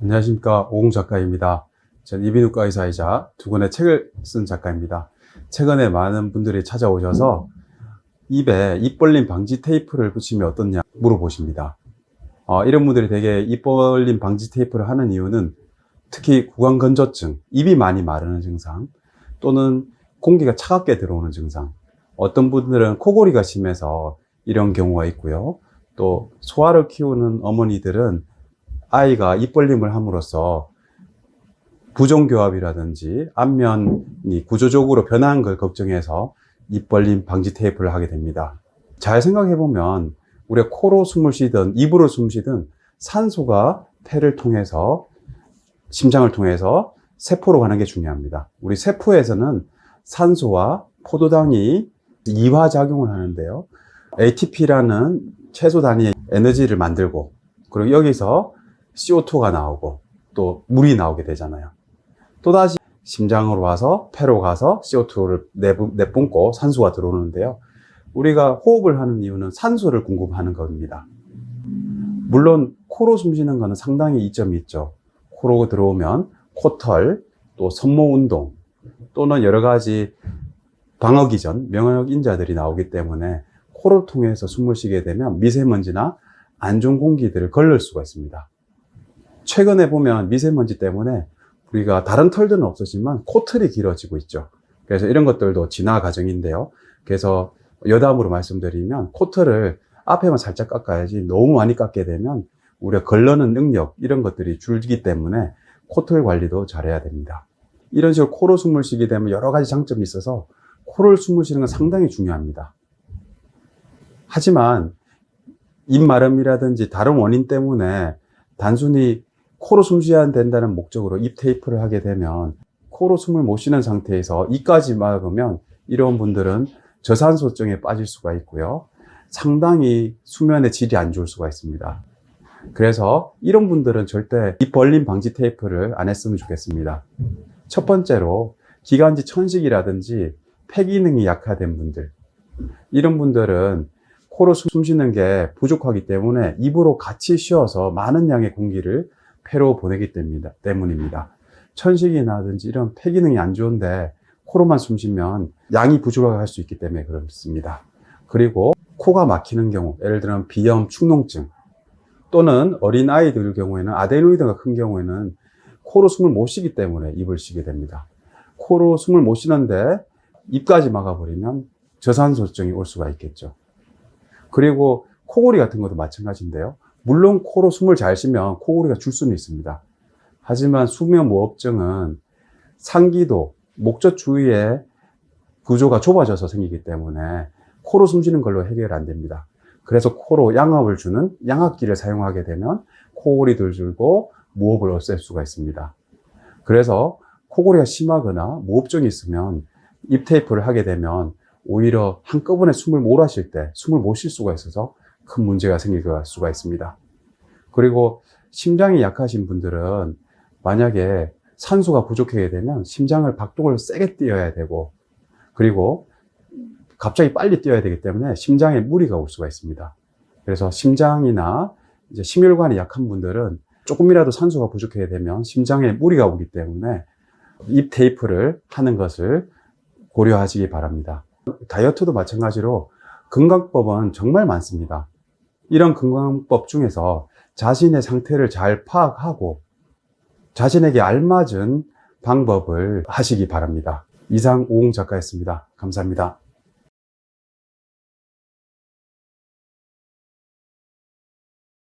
안녕하십니까 오공 작가입니다. 전 이비인후과 의사이자 두 권의 책을 쓴 작가입니다. 최근에 많은 분들이 찾아오셔서 입에 입 벌림 방지 테이프를 붙이면 어떻냐 물어보십니다. 어, 이런 분들이 되게 입 벌림 방지 테이프를 하는 이유는 특히 구강 건조증, 입이 많이 마르는 증상 또는 공기가 차갑게 들어오는 증상 어떤 분들은 코골이가 심해서 이런 경우가 있고요. 또 소아를 키우는 어머니들은 아이가 입 벌림을 함으로써 부종교합이라든지 안면이 구조적으로 변한 걸 걱정해서 입 벌림 방지 테이프를 하게 됩니다. 잘 생각해 보면 우리가 코로 숨을 쉬든 입으로 숨 쉬든 산소가 폐를 통해서 심장을 통해서 세포로 가는 게 중요합니다. 우리 세포에서는 산소와 포도당이 이화작용을 하는데요. ATP라는 최소 단위의 에너지를 만들고 그리고 여기서 CO2가 나오고 또 물이 나오게 되잖아요. 또다시 심장으로 와서 폐로 가서 CO2를 내뿜고 산소가 들어오는데요. 우리가 호흡을 하는 이유는 산소를 공급하는 겁니다. 물론 코로 숨 쉬는 거는 상당히 이점이 있죠. 코로 들어오면 코털, 또 손목 운동, 또는 여러 가지 방어 기전, 명역 인자들이 나오기 때문에 코를 통해서 숨을 쉬게 되면 미세먼지나 안 좋은 공기들을 걸릴 수가 있습니다. 최근에 보면 미세먼지 때문에 우리가 다른 털들은 없었지만 코털이 길어지고 있죠. 그래서 이런 것들도 진화 과정인데요. 그래서 여담으로 말씀드리면 코털을 앞에만 살짝 깎아야지 너무 많이 깎게 되면 우리가 걸러는 능력 이런 것들이 줄기 때문에 코털 관리도 잘해야 됩니다. 이런 식으로 코로 숨을 쉬게 되면 여러 가지 장점이 있어서 코를 숨을 쉬는 건 상당히 중요합니다. 하지만 입 마름이라든지 다른 원인 때문에 단순히 코로 숨 쉬어야 된다는 목적으로 입 테이프를 하게 되면 코로 숨을 못 쉬는 상태에서 입까지 막으면 이런 분들은 저산소증에 빠질 수가 있고요. 상당히 수면의 질이 안 좋을 수가 있습니다. 그래서 이런 분들은 절대 입 벌림 방지 테이프를 안 했으면 좋겠습니다. 첫 번째로 기관지 천식이라든지 폐 기능이 약화된 분들 이런 분들은 코로 숨 쉬는 게 부족하기 때문에 입으로 같이 쉬어서 많은 양의 공기를 폐로 보내기 때문입니다. 천식이나든지 이런 폐 기능이 안 좋은데 코로만 숨 쉬면 양이 부족할 수 있기 때문에 그렇습니다. 그리고 코가 막히는 경우, 예를 들면 비염, 축농증 또는 어린 아이들 경우에는 아데노이드가 큰 경우에는 코로 숨을 못 쉬기 때문에 입을 쉬게 됩니다. 코로 숨을 못 쉬는데 입까지 막아버리면 저산소증이 올 수가 있겠죠. 그리고 코골이 같은 것도 마찬가지인데요. 물론 코로 숨을 잘 쉬면 코골이가 줄 수는 있습니다. 하지만 수면 무호흡증은 상기도, 목젖 주위에 구조가 좁아져서 생기기 때문에 코로 숨 쉬는 걸로 해결 안 됩니다. 그래서 코로 양압을 주는 양압기를 사용하게 되면 코골이 들 줄고 무호흡을 없앨 수가 있습니다. 그래서 코골이가 심하거나 무호흡증이 있으면 입 테이프를 하게 되면 오히려 한꺼번에 숨을 몰아쉴 때 숨을 못 쉴 수가 있어서 큰 문제가 생길 수가 있습니다. 그리고 심장이 약하신 분들은 만약에 산소가 부족하게 되면 심장을 박동을 세게 뛰어야 되고 그리고 갑자기 빨리 뛰어야 되기 때문에 심장에 무리가 올 수가 있습니다. 그래서 심장이나 이제 심혈관이 약한 분들은 조금이라도 산소가 부족하게 되면 심장에 무리가 오기 때문에 입 테이프를 하는 것을 고려하시기 바랍니다. 다이어트도 마찬가지로 건강법은 정말 많습니다. 이런 건강법 중에서 자신의 상태를 잘 파악하고 자신에게 알맞은 방법을 하시기 바랍니다. 이상 오웅 작가였습니다. 감사합니다.